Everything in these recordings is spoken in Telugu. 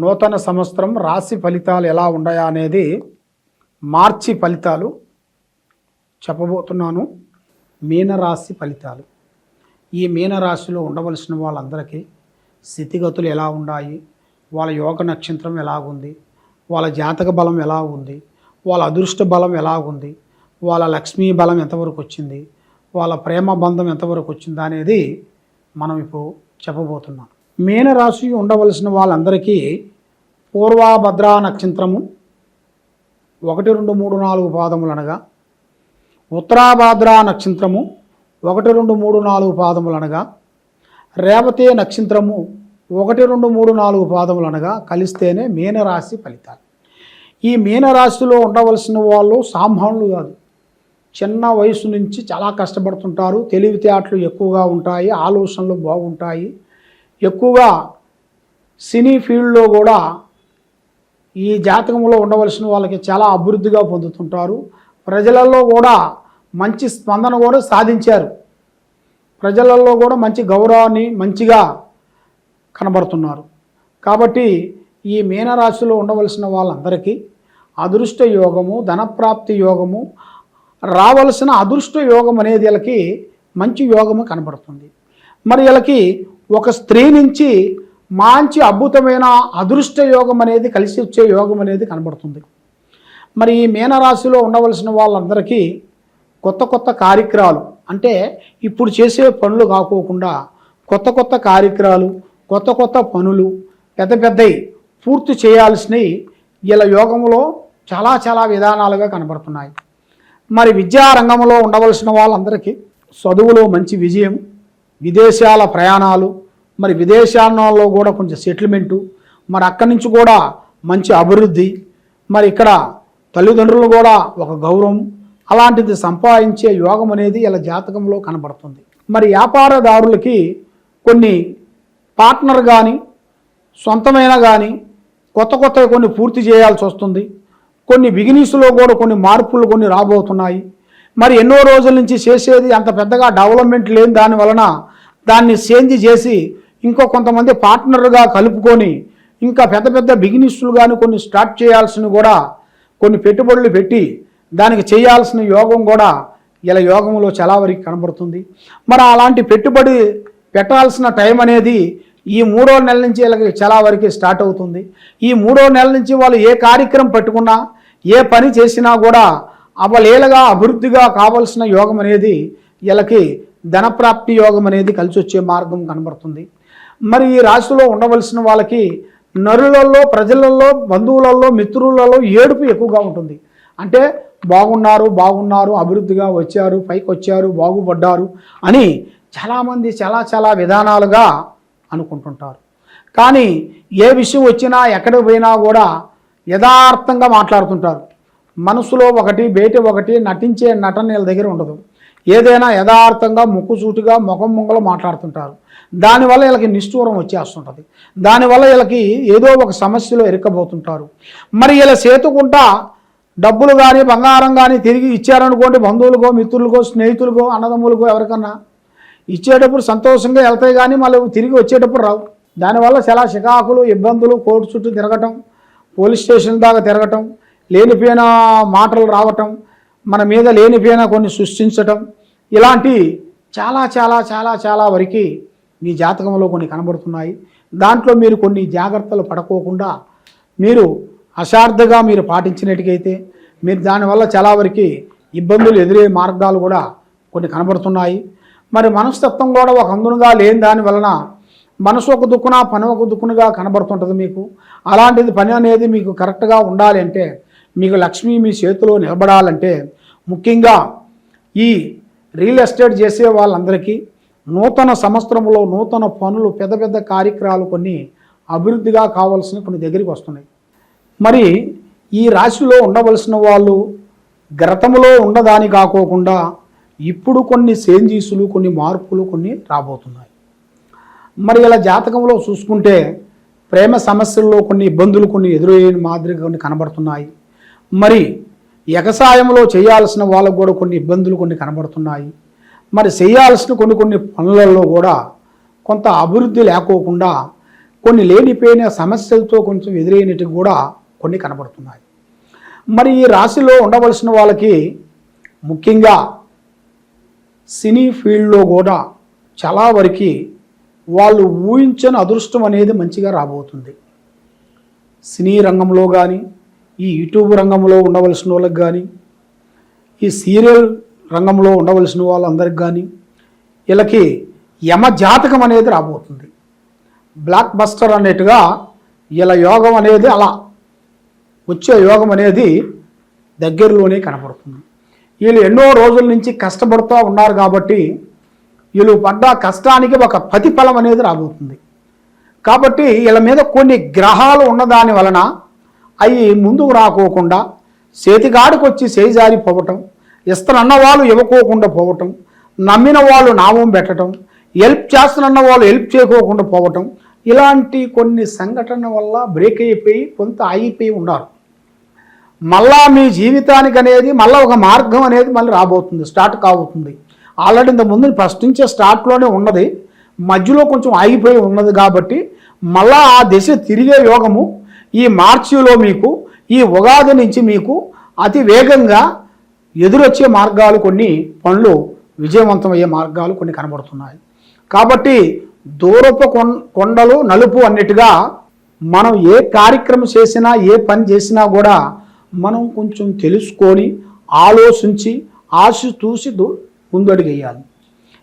నూతన సంవత్సరం రాశి ఫలితాలు ఎలా ఉన్నాయా అనేది మార్చి ఫలితాలు చెప్పబోతున్నాను. మీనరాశి ఫలితాలు. ఈ మీనరాశిలో ఉండవలసిన వాళ్ళందరికీ స్థితిగతులు ఎలా ఉన్నాయి? వాళ్ళ యోగ నక్షత్రం ఎలాగుంది వాళ్ళ జాతక బలం ఎలా ఉంది? వాళ్ళ అదృష్ట బలం ఎలాగుంది వాళ్ళ లక్ష్మీ బలం ఎంతవరకు వచ్చింది? వాళ్ళ ప్రేమ బంధం ఎంతవరకు వచ్చింది అనేది మనం ఇప్పుడు చెప్పబోతున్నాం. మీనరాశి ఉండవలసిన వాళ్ళందరికీ పూర్వాభద్రా నక్షత్రము ఒకటి రెండు మూడు నాలుగు పాదములు అనగా ఉత్తరాభాద్రా నక్షత్రము ఒకటి రెండు మూడు నాలుగు పాదములు అనగా రేవతే నక్షత్రము ఒకటి రెండు మూడు నాలుగు పాదములు అనగా కలిస్తేనే మీనరాశి ఫలితాలు. ఈ మీనరాశిలో ఉండవలసిన వాళ్ళు సామాన్యులు కాదు. చిన్న వయసు నుంచి చాలా కష్టపడుతుంటారు తెలివితేటలు ఎక్కువగా ఉంటాయి ఆలోచనలు బాగుంటాయి ఎక్కువగా సినీ ఫీల్డ్లో కూడా ఈ జాతకంలో ఉండవలసిన వాళ్ళకి చాలా అభివృద్ధిగా పొందుతుంటారు. ప్రజలలో కూడా మంచి స్పందన కూడా సాధించారు. ప్రజలలో కూడా మంచి గౌరవాన్ని మంచిగా కనబడుతున్నారు. కాబట్టి ఈ మీనరాశిలో ఉండవలసిన వాళ్ళందరికీ అదృష్ట యోగము ధనప్రాప్తి యోగము రావలసిన అదృష్ట యోగం అనేది వీళ్ళకి మంచి యోగము కనబడుతుంది. మరి వీళ్ళకి ఒక స్త్రీ నుంచి మంచి అద్భుతమైన అదృష్ట యోగం అనేది కలిసి వచ్చే యోగం అనేది కనబడుతుంది. మరి ఈ మీనరాశిలో ఉండవలసిన వాళ్ళందరికీ కొత్త కొత్త కార్యక్రమాలు అంటే ఇప్పుడు చేసే పనులు కాకోకుండా కొత్త కొత్త కార్యక్రమాలు కొత్త కొత్త పనులు పెద్ద పెద్దవి పూర్తి చేయాల్సినవి వీళ్ళ యోగంలో చాలా చాలా విధానాలుగా కనబడుతున్నాయి. మరి విద్యా రంగంలో ఉండవలసిన వాళ్ళందరికీ చదువులో మంచి విజయం విదేశాల ప్రయాణాలు మరి విదేశాల్లో కూడా కొంచెం సెటిల్మెంటు మరి అక్కడి నుంచి కూడా మంచి అభివృద్ధి మరి ఇక్కడ తల్లిదండ్రులు కూడా ఒక గౌరవం అలాంటిది సంపాదించే యోగం అనేది ఇలా జాతకంలో కనబడుతుంది. మరి వ్యాపారదారులకి కొన్ని పార్ట్నర్ కానీ సొంతమైన కానీ కొత్త కొత్త కొన్ని పూర్తి చేయాల్సి వస్తుంది. కొన్ని బిగినీస్లో కూడా కొన్ని మార్పులు కొన్ని రాబోతున్నాయి. మరి ఎన్నో రోజుల నుంచి చేసేది అంత పెద్దగా డెవలప్మెంట్ లేని దాని వలన దాన్ని చేంజ్ చేసి ఇంకో కొంతమంది పార్ట్నర్గా కలుపుకొని ఇంకా పెద్ద పెద్ద బిగినిస్టులు కానీ కొన్ని స్టార్ట్ చేయాల్సిన కూడా కొన్ని పెట్టుబడులు పెట్టి దానికి చేయాల్సిన యోగం కూడా ఇలా యోగంలో చాలా వరకు కనబడుతుంది. మరి అలాంటి పెట్టుబడి పెట్టాల్సిన టైం అనేది ఈ మూడో నెల నుంచి వీళ్ళకి చాలా వరకు స్టార్ట్ అవుతుంది. ఈ మూడో నెల నుంచి వాళ్ళు ఏ కార్యక్రమం పెట్టుకున్నా ఏ పని చేసినా కూడా అవలేలగా అభివృద్ధిగా కావలసిన యోగం అనేది వీళ్ళకి ధనప్రాప్తి యోగం అనేది కలిసి వచ్చే మార్గం కనబడుతుంది. మరి ఈ రాశిలో ఉండవలసిన వాళ్ళకి నరులలో ప్రజలలో బంధువులలో మిత్రులలో ఏడుపు ఎక్కువగా ఉంటుంది. అంటే బాగున్నారు బాగున్నారు అభివృద్ధిగా వచ్చారు పైకి వచ్చారు బాగుపడ్డారు అని చాలామంది చాలా చాలా విధానాలుగా అనుకుంటుంటారు. కానీ ఏ విషయం వచ్చినా ఎక్కడికి పోయినా కూడా యథార్థంగా మాట్లాడుతుంటారు. మనసులో ఒకటి బయట ఒకటి నటించే నటన వీళ్ళ దగ్గర ఉండదు. ఏదైనా యథార్థంగా ముక్కుసూటిగా ముఖం ముంగలు మాట్లాడుతుంటారు. దానివల్ల వీళ్ళకి నిష్ఠూరం వచ్చేస్తుంటుంది. దానివల్ల వీళ్ళకి ఏదో ఒక సమస్యలో ఇరుక్కబోతుంటారు మరి వీళ్ళ సేతుకుంటా డబ్బులు కానీ బంగారం కానీ తిరిగి ఇచ్చారనుకోండి బంధువులకో మిత్రులకో స్నేహితులకో అన్నదమ్ములకో ఎవరికన్నా ఇచ్చేటప్పుడు సంతోషంగా వెళ్తాయి కానీ మళ్ళీ తిరిగి వచ్చేటప్పుడు రావు. దానివల్ల చాలా చికాకులు ఇబ్బందులు కోర్టు చుట్టూ తిరగటం పోలీస్ స్టేషన్ దాకా తిరగటం లేనిపోయిన మాటలు రావటం మన మీద లేనిపోయిన కొన్ని సృష్టించటం ఇలాంటి చాలా చాలా చాలా చాలా వరకు మీ జాతకంలో కొన్ని కనబడుతున్నాయి. దాంట్లో మీరు కొన్ని జాగ్రత్తలు పడుకోకుండా మీరు అశార్థగా మీరు పాటించినట్టుకైతే మీరు దానివల్ల చాలా వరకు ఇబ్బందులు ఎదురే మార్గాలు కూడా కొన్ని కనబడుతున్నాయి. మరి మనస్తత్వం కూడా ఒక అందునుగా లేని దాని వలన మనసు ఒక దుక్కున పని ఒక దుక్కునుగా కనబడుతుంటుంది మీకు. అలాంటిది పని అనేది మీకు కరెక్ట్గా ఉండాలి అంటే మీకు లక్ష్మి మీ చేతిలో నిలబడాలంటే ముఖ్యంగా ఈ రియల్ ఎస్టేట్ చేసే వాళ్ళందరికీ నూతన సంవత్సరంలో నూతన పనులు పెద్ద పెద్ద కార్యక్రమాలు కొన్ని అభివృద్ధిగా కావాల్సిన కొన్ని దగ్గరికి వస్తున్నాయి. మరి ఈ రాశిలో ఉండవలసిన వాళ్ళు గతములో ఉండదాని కాకోకుండా ఇప్పుడు కొన్ని చేంజీసులు కొన్ని మార్పులు కొన్ని రాబోతున్నాయి. మరి ఇలా జాతకంలో చూసుకుంటే ప్రేమ సమస్యల్లో కొన్ని ఇబ్బందులు కొన్ని ఎదురయ్యే మాదిరిగా కొన్ని కనబడుతున్నాయి. మరి ఎగసాయంలో చేయాల్సిన వాళ్ళకు కూడా కొన్ని ఇబ్బందులు కొన్ని కనబడుతున్నాయి. మరి చేయాల్సిన కొన్ని కొన్ని పనులలో కూడా కొంత అభివృద్ధి లేకోకుండా కొన్ని లేనిపోయిన సమస్యలతో కొంచెం ఎదురైనట్టు కూడా కొన్ని కనబడుతున్నాయి. మరి ఈ రాశిలో ఉండవలసిన వాళ్ళకి ముఖ్యంగా సినీ ఫీల్డ్లో కూడా చాలా వరకు వాళ్ళు ఊహించని అదృష్టం అనేది మంచిగా రాబోతుంది. సినీ రంగంలో కానీ ఈ యూట్యూబ్ రంగంలో ఉండవలసిన వాళ్ళకి కానీ ఈ సీరియల్ రంగంలో ఉండవలసిన వాళ్ళందరికి కానీ వీళ్ళకి యమ జాతకం అనేది రాబోతుంది. బ్లాక్ బస్టర్ అన్నట్టుగా వీళ్ళ యోగం అనేది అలా వచ్చే యోగం అనేది దగ్గరలోనే కనపడుతుంది వీళ్ళు ఎన్నో రోజుల నుంచి కష్టపడుతూ ఉన్నారు కాబట్టి వీళ్ళు పడ్డ కష్టానికి ఒక ప్రతిఫలం అనేది రాబోతుంది. కాబట్టి వీళ్ళ మీద కొన్ని గ్రహాలు ఉన్నదాని వలన అవి ముందుకు రాకోకుండా చేతిగాడికి వచ్చి పోవటం ఇస్తానన్న వాళ్ళు ఇవ్వకోకుండా పోవటం నమ్మిన వాళ్ళు నామం పెట్టడం హెల్ప్ చేస్తున్న వాళ్ళు హెల్ప్ చేయకోకుండా పోవటం ఇలాంటి కొన్ని సంఘటన వల్ల బ్రేక్ అయిపోయి కొంత ఆగిపోయి ఉన్నారు. మళ్ళా మీ జీవితానికి అనేది మళ్ళీ ఒక మార్గం అనేది మళ్ళీ రాబోతుంది స్టార్ట్ కాబోతుంది. ఆల్రెడీ ఇంత ముందు ఫస్ట్ నుంచే స్టార్ట్లోనే ఉన్నది మధ్యలో కొంచెం ఆగిపోయి ఉన్నది కాబట్టి మళ్ళా ఆ దిశ తిరిగే యోగము ఈ మార్చిలో మీకు ఈ ఉగాది నుంచి మీకు అతి వేగంగా ఎదురొచ్చే మార్గాలు కొన్ని పనులు విజయవంతమయ్యే మార్గాలు కొన్ని కనబడుతున్నాయి. కాబట్టి దూరపు కొం- కొండలు నలుపు అన్నట్టుగా మనం ఏ కార్యక్రమం చేసినా ఏ పని చేసినా కూడా మనం కొంచెం తెలుసుకొని ఆలోచించి ఆశ చూసి దు-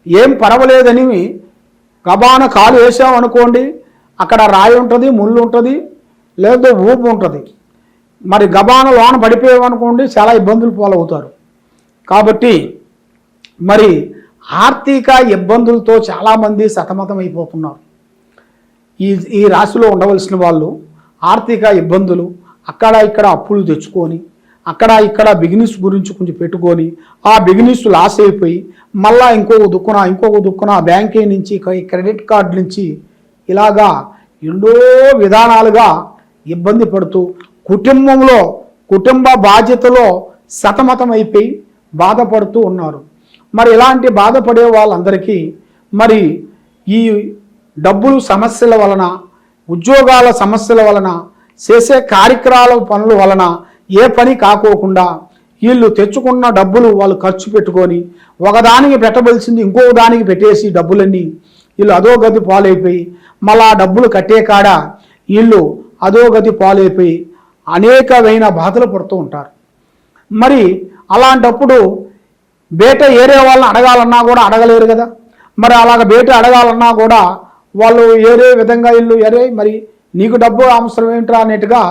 ఏం పర్వాలేదని గబాన కాలు వేసాం అనుకోండి అక్కడ రాయి ఉంటుంది ముళ్ళు ఉంటుంది లేదా ఊపు ఉంటుంది. మరి గబాన లోన పడిపోయామనుకోండి చాలా ఇబ్బందులు పాలవుతారు. కాబట్టి మరి ఆర్థిక ఇబ్బందులతో చాలామంది సతమతం అయిపోతున్నారు ఈ ఈ రాశిలో ఉండవలసిన వాళ్ళు ఆర్థిక ఇబ్బందులు అక్కడ ఇక్కడ అప్పులు తెచ్చుకొని అక్కడ ఇక్కడ బిజినెస్ గురించి కొంచెం పెట్టుకొని ఆ బిజినెస్ లాస్ అయిపోయి మళ్ళా ఇంకొక దుక్కున ఇంకొక దుక్కున బ్యాంకే నుంచి క్రెడిట్ కార్డు నుంచి ఇలాగా ఎన్నో విధానాలుగా ఇబ్బంది పడుతూ కుటుంబంలో కుటుంబ బాధ్యతలో సతమతమైపోయి అయిపోయి బాధపడుతూ ఉన్నారు. మరి ఇలాంటి బాధపడే వాళ్ళందరికీ మరి ఈ డబ్బులు సమస్యల వలన ఉద్యోగాల సమస్యల వలన చేసే కార్యక్రమాల పనుల వలన ఏ పని కాకోకుండా వీళ్ళు తెచ్చుకున్న డబ్బులు వాళ్ళు ఖర్చు పెట్టుకొని ఒకదానికి పెట్టవలసింది ఇంకో దానికి పెట్టేసి డబ్బులన్నీ వీళ్ళు అదో గది పాలైపోయి మళ్ళా ఆ డబ్బులు కట్టే కాడ వీళ్ళు అధోగతి పాలైపోయి అనేకమైన బాధలు పడుతూ ఉంటారు. మరి అలాంటప్పుడు బేట ఏరే వాళ్ళని అడగాలన్నా కూడా అడగలేరు కదా. మరి అలాగ బేట అడగాలన్నా కూడా వాళ్ళు ఏరే విధంగా ఇల్లు ఎరే మరి నీకు డబ్బు అవసరం ఏంట్రా అన్నట్టుగా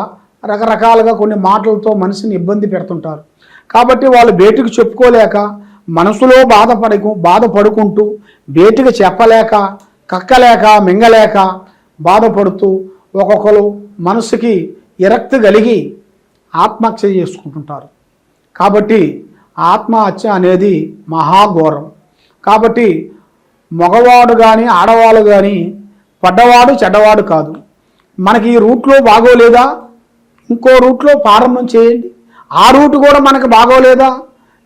రకరకాలుగా కొన్ని మాటలతో మనిషిని ఇబ్బంది పెడుతుంటారు. కాబట్టి వాళ్ళు బేటికి చెప్పుకోలేక మనసులో బాధపడి బాధపడుకుంటూ బేటికి చెప్పలేక కక్కలేక మింగలేక బాధపడుతూ ఒక్కొక్కరు మనసుకి విరక్తి కలిగి ఆత్మహత్య చేసుకుంటుంటారు. కాబట్టి ఆత్మహత్య అనేది మహాఘోరం. కాబట్టి మగవాడు కానీ ఆడవాళ్ళు కానీ పడ్డవాడు చెడ్డవాడు కాదు. మనకి ఈ రూట్లో బాగోలేదా? ఇంకో రూట్లో ప్రారంభం చేయండి. ఆ రూట్ కూడా మనకు బాగోలేదా?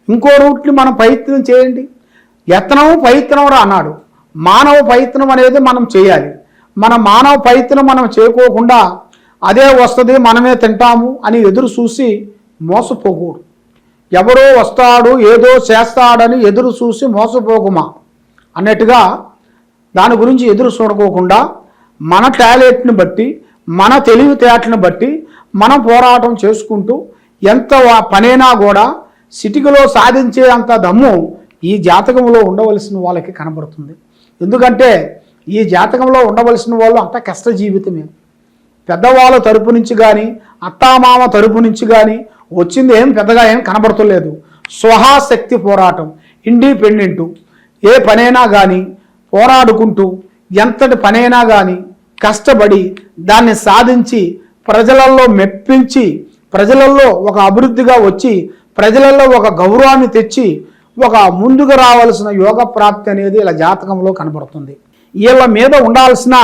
ఇంకో రూట్ని మనం ప్రయత్నం చేయండి. యత్నము ప్రయత్నం రా అన్నాడు. మానవ ప్రయత్నం అనేది మనం చేయాలి. మన మానవ ప్రయత్నం మనం చేయకోకుండా అదే వస్తుంది మనమే తింటాము అని ఎదురు చూసి మోసపోకూడదు. ఎవరో వస్తాడు ఏదో చేస్తాడని ఎదురు చూసి మోసపోకుమా? అన్నట్టుగా దాని గురించి ఎదురు చూడకోకుండా మన టాలెంట్ని బట్టి మన తెలివితేటను బట్టి మనం పోరాటం చేసుకుంటూ ఎంత పనైనా కూడా సిటికలో సాధించే అంత దమ్ము ఈ జాతకంలో ఉండవలసిన వాళ్ళకి కనబడుతుంది. ఎందుకంటే ఈ జాతకంలో ఉండవలసిన వాళ్ళు అంత కష్ట జీవితమే పెద్దవాళ్ళ తరపు నుంచి కానీ అత్తామామ తరపు నుంచి కానీ వచ్చింది ఏం పెద్దగా ఏం కనబడతలేదు. స్వహాశక్తి పోరాటం ఇండిపెండెంటు. ఏ పనైనా కానీ పోరాడుకుంటూ ఎంతటి పనైనా కానీ కష్టపడి దాన్ని సాధించి ప్రజలలో మెప్పించి ప్రజలలో ఒక అభివృద్ధిగా వచ్చి ప్రజలలో ఒక గౌరవాన్ని తెచ్చి ఒక ముందుకు రావాల్సిన యోగ ప్రాప్తి అనేది ఇలా జాతకంలో కనబడుతుంది. వీళ్ళ మీద ఉండాల్సిన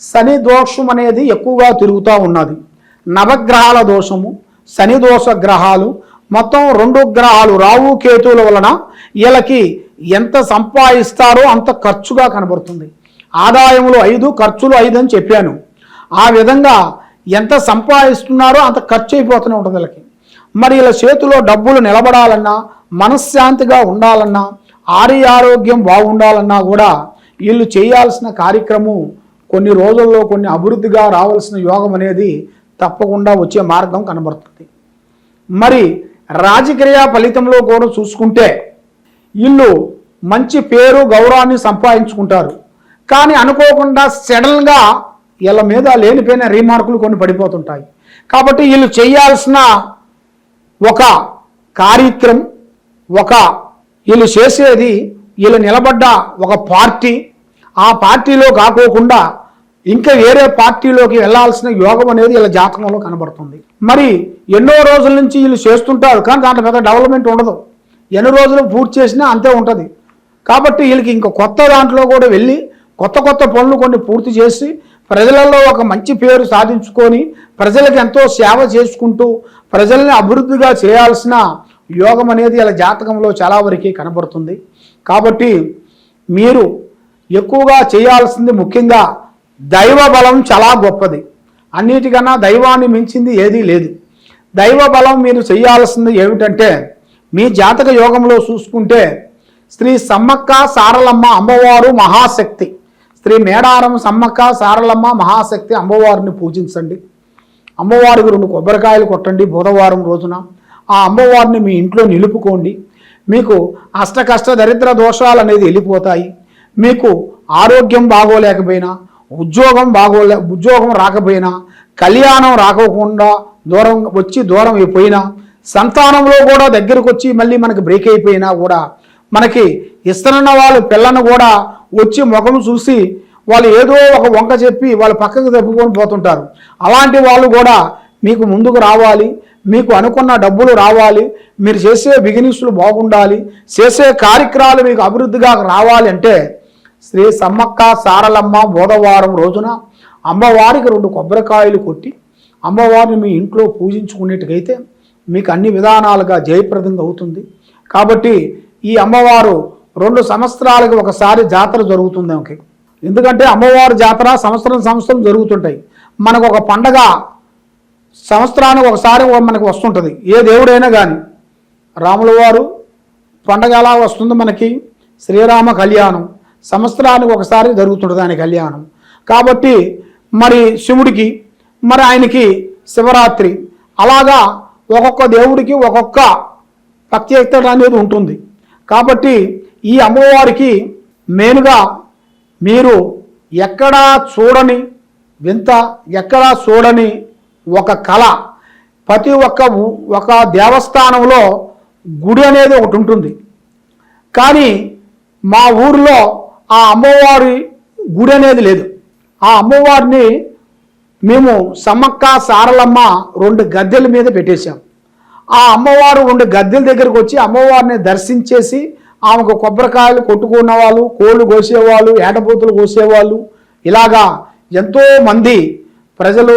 శని దోషం అనేది ఎక్కువగా తిరుగుతూ ఉన్నది. నవగ్రహాల దోషము శని దోష గ్రహాలు మొత్తం రెండు గ్రహాలు రావు కేతువుల వలన వీళ్ళకి ఎంత సంపాదిస్తారో అంత ఖర్చుగా కనబడుతుంది. ఆదాయములు ఐదు ఖర్చులు ఐదు అని చెప్పాను. ఆ విధంగా ఎంత సంపాదిస్తున్నారో అంత ఖర్చు అయిపోతూనే ఉంటుంది వీళ్ళకి. మరి ఇలా చేతిలో డబ్బులు నిలబడాలన్నా మనశ్శాంతిగా ఉండాలన్నా ఆరి ఆరోగ్యం బాగుండాలన్నా కూడా వీళ్ళు చేయాల్సిన కార్యక్రమం కొన్ని రోజుల్లో కొన్ని అభివృద్ధిగా రావాల్సిన యోగం అనేది తప్పకుండా వచ్చే మార్గం కనబడుతుంది. మరి రాజకీయ ఫలితంలో కూడా చూసుకుంటే వీళ్ళు మంచి పేరు గౌరవాన్ని సంపాదించుకుంటారు. కానీ అనుకోకుండా సడన్గా వీళ్ళ మీద లేనిపోయిన రీమార్కులు కొన్ని పడిపోతుంటాయి. కాబట్టి వీళ్ళు చేయాల్సిన ఒక కార్యక్రమం ఒక వీళ్ళు చేసేది వీళ్ళు నిలబడ్డ ఒక పార్టీ ఆ పార్టీలో కాకోకుండా ఇంకా వేరే పార్టీలోకి వెళ్ళాల్సిన యోగం అనేది వీళ్ళ జాతకంలో కనబడుతుంది. మరి ఎన్నో రోజుల నుంచి వీళ్ళు చేస్తుంటారు కానీ దాంట్లో పెద్ద డెవలప్మెంట్ ఉండదు. ఎన్ని రోజులు పూర్తి చేసినా అంతే ఉంటుంది. కాబట్టి వీళ్ళకి ఇంకా కొత్త దాంట్లో కూడా వెళ్ళి కొత్త కొత్త పనులు కొన్ని పూర్తి చేసి ప్రజలలో ఒక మంచి పేరు సాధించుకొని ప్రజలకు ఎంతో సేవ చేసుకుంటూ ప్రజల్ని అభివృద్ధిగా చేయాల్సిన యోగం అనేది ఇలా జాతకంలో చాలా వరకు కనబడుతుంది. కాబట్టి మీరు ఎక్కువగా చేయాల్సింది ముఖ్యంగా దైవ బలం చాలా గొప్పది. అన్నిటికన్నా దైవాన్ని మించింది ఏదీ లేదు. దైవ బలం మీరు చేయాల్సింది ఏమిటంటే మీ జాతక యోగంలో చూసుకుంటే శ్రీ సమ్మక్క సారలమ్మ అమ్మవారు మహాశక్తి. శ్రీ మేడారం సమ్మక్క సారలమ్మ మహాశక్తి అమ్మవారిని పూజించండి. అమ్మవారికి రెండు కొబ్బరికాయలు కొట్టండి బుధవారం రోజున. ఆ అమ్మవారిని మీ ఇంట్లో నిలుపుకోండి. మీకు అష్టకష్ట దరిద్ర దోషాలు అనేది వెళ్ళిపోతాయి. మీకు ఆరోగ్యం బాగోలేకపోయినా ఉద్యోగం బాగోలే ఉద్యోగం రాకపోయినా కళ్యాణం రాకోకుండా దూరం వచ్చి దూరం అయిపోయినా సంతానంలో కూడా దగ్గరకు వచ్చి మళ్ళీ మనకి బ్రేక్ అయిపోయినా కూడా మనకి ఇస్తున్న వాళ్ళు పిల్లను కూడా వచ్చి ముఖం చూసి వాళ్ళు ఏదో ఒక వంక చెప్పి వాళ్ళు పక్కకు తప్పుకొని పోతుంటారు. అలాంటి వాళ్ళు కూడా మీకు ముందుకు రావాలి మీకు అనుకున్న డబ్బులు రావాలి మీరు చేసే బిగినిస్లు బాగుండాలి చేసే కార్యక్రమాలు మీకు అభివృద్ధిగా రావాలి అంటే శ్రీ సమ్మక్క సారలమ్మ బోధవారం రోజున అమ్మవారికి రెండు కొబ్బరికాయలు కొట్టి అమ్మవారిని మీ ఇంట్లో పూజించుకునేట్టుకైతే మీకు అన్ని విధానాలుగా జయప్రదంగా అవుతుంది. కాబట్టి ఈ అమ్మవారు రెండు సంవత్సరాలకు ఒకసారి జాతర జరుగుతుంది ఆమెకి. ఎందుకంటే అమ్మవారి జాతర సంవత్సరం సంవత్సరం జరుగుతుంటాయి. మనకు ఒక పండగ సంవత్సరానికి ఒకసారి మనకు వస్తుంటుంది. ఏ దేవుడైనా కానీ రాముల వారు పండగ ఎలా వస్తుంది మనకి? శ్రీరామ కళ్యాణం. సంవత్సరానికి ఒకసారి జరుగుతుంటుంది ఆయన కళ్యాణం. కాబట్టి మరి శివుడికి మరి ఆయనకి శివరాత్రి. అలాగా ఒక్కొక్క దేవుడికి ఒక్కొక్క ప్రత్యేకత అనేది ఉంటుంది. కాబట్టి ఈ అమ్మవారికి మెయిన్గా మీరు ఎక్కడా చూడని వింత ఎక్కడా చూడని ఒక కళ. ప్రతి ఒక్క ఒక దేవస్థానంలో గుడి అనేది ఒకటి ఉంటుంది. కానీ మా ఊరిలో ఆ అమ్మవారి గుడి అనేది లేదు. ఆ అమ్మవారిని మేము సమ్మక్క సారలమ్మ రెండు గద్దెల మీద పెట్టేశాం. ఆ అమ్మవారు రెండు గద్దెల దగ్గరకు వచ్చి అమ్మవారిని దర్శించేసి ఆమెకు కొబ్బరికాయలు కొట్టుకున్న వాళ్ళు కోళ్ళు కోసేవాళ్ళు ఏటపోతులు కోసేవాళ్ళు ఇలాగా ఎంతో మంది ప్రజలు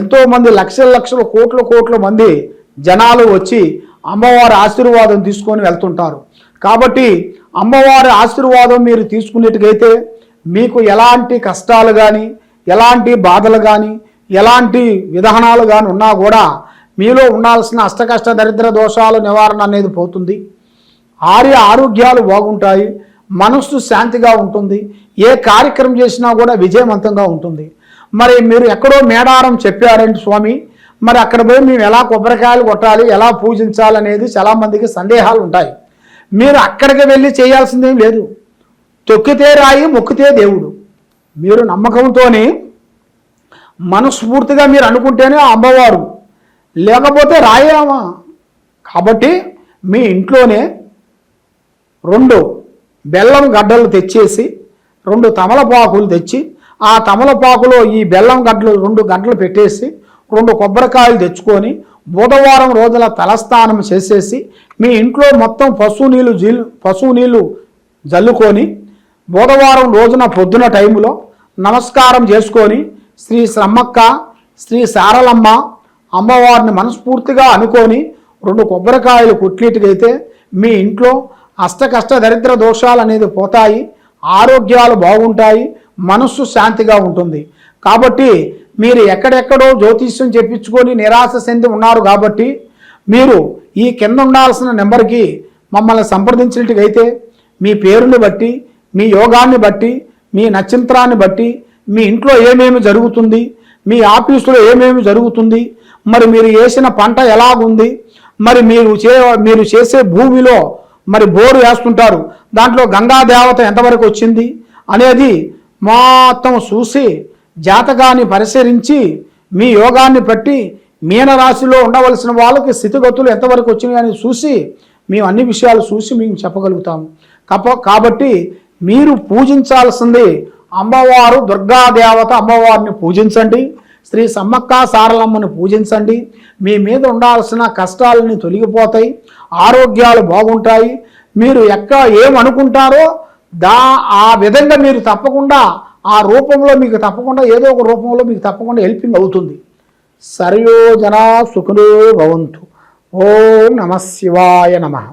ఎంతో మంది లక్షల లక్షల కోట్ల కోట్ల మంది జనాలు వచ్చి అమ్మవారి ఆశీర్వాదం తీసుకొని వెళ్తుంటారు. కాబట్టి అమ్మవారి ఆశీర్వాదం మీరు తీసుకునేట్టుకైతే మీకు ఎలాంటి కష్టాలు కానీ ఎలాంటి బాధలు కానీ ఎలాంటి విధానాలు కానీ ఉన్నా కూడా మీలో ఉండాల్సిన అష్టకష్ట దరిద్ర దోషాలు నివారణ అనేది పోతుంది. ఆర్య ఆరోగ్యాలు బాగుంటాయి మనస్సు శాంతిగా ఉంటుంది ఏ కార్యక్రమం చేసినా కూడా విజయవంతంగా ఉంటుంది. మరి మీరు ఎక్కడో మేడారం చెప్పారండి స్వామి మరి అక్కడ పోయి మేము ఎలా కొబ్బరికాయలు కొట్టాలి ఎలా పూజించాలి అనేది చాలామందికి సందేహాలు ఉంటాయి. మీరు అక్కడికి వెళ్ళి చేయాల్సిందేం లేదు. తొక్కితే రాయి మొక్కితే దేవుడు. మీరు నమ్మకంతో మనస్ఫూర్తిగా మీరు అనుకుంటేనే ఆ అమ్మవారు. లేకపోతే రాయేమా కాబట్టి మీ ఇంట్లోనే రెండు బెల్లం గడ్డలు తెచ్చేసి రెండు తమలపాకులు తెచ్చి ఆ తమలపాకులో ఈ బెల్లం గడ్డలు రెండు గంటలు పెట్టేసి రెండు కొబ్బరికాయలు తెచ్చుకొని బుధవారం రోజుల తలస్నానం చేసేసి మీ ఇంట్లో మొత్తం పశువు నీళ్ళు జీల్ పశువు నీళ్ళు జల్లుకొని బుధవారం రోజున పొద్దున టైంలో నమస్కారం చేసుకొని శ్రీ శ్రమ్మక్క శ్రీ సారలమ్మ అమ్మవారిని మనస్ఫూర్తిగా అనుకొని రెండు కొబ్బరికాయలు కుట్లీటికైతే మీ ఇంట్లో అష్టకష్ట దరిద్ర దోషాలు అనేది పోతాయి ఆరోగ్యాలు బాగుంటాయి మనస్సు శాంతిగా ఉంటుంది. కాబట్టి మీరు ఎక్కడెక్కడో జ్యోతిష్యం చెప్పించుకొని నిరాశ చెంది ఉన్నారు కాబట్టి మీరు ఈ కింద ఉండాల్సిన నెంబర్కి మమ్మల్ని సంప్రదించినట్టుగైతే మీ పేరుని బట్టి మీ యోగాన్ని బట్టి మీ నక్షత్రాన్ని బట్టి మీ ఇంట్లో ఏమేమి జరుగుతుంది మీ ఆఫీసులో ఏమేమి జరుగుతుంది మరి మీరు వేసిన పంట ఎలాగుంది మరి మీరు చే మీరు చేసే భూమిలో మరి బోరు వేస్తుంటారు దాంట్లో గంగా దేవత ఎంతవరకు వచ్చింది అనేది మొత్తం చూసి జాతకాన్ని పరిశీలించి మీ యోగాన్ని బట్టి మీనరాశిలో ఉండవలసిన వాళ్ళకి స్థితిగతులు ఎంతవరకు వచ్చినాయి అని చూసి మేము అన్ని విషయాలు చూసి మేము చెప్పగలుగుతాము కాబట్టి మీరు పూజించాల్సింది అమ్మవారు దుర్గాదేవత అమ్మవారిని పూజించండి. శ్రీ సమ్మక్క సారలమ్మని పూజించండి. మీ మీద ఉండాల్సిన కష్టాలని తొలగిపోతాయి. ఆరోగ్యాలు బాగుంటాయి. మీరు ఎక్కడ ఏమనుకుంటారో దా ఆ విధంగా మీరు తప్పకుండా ఆ రూపంలో మీకు తప్పకుండా ఏదో ఒక రూపంలో మీకు తప్పకుండా హెల్పింగ్ అవుతుంది. సర్యో జనా సుఖులో భవంతు. ఓం నమ శివాయ నమః.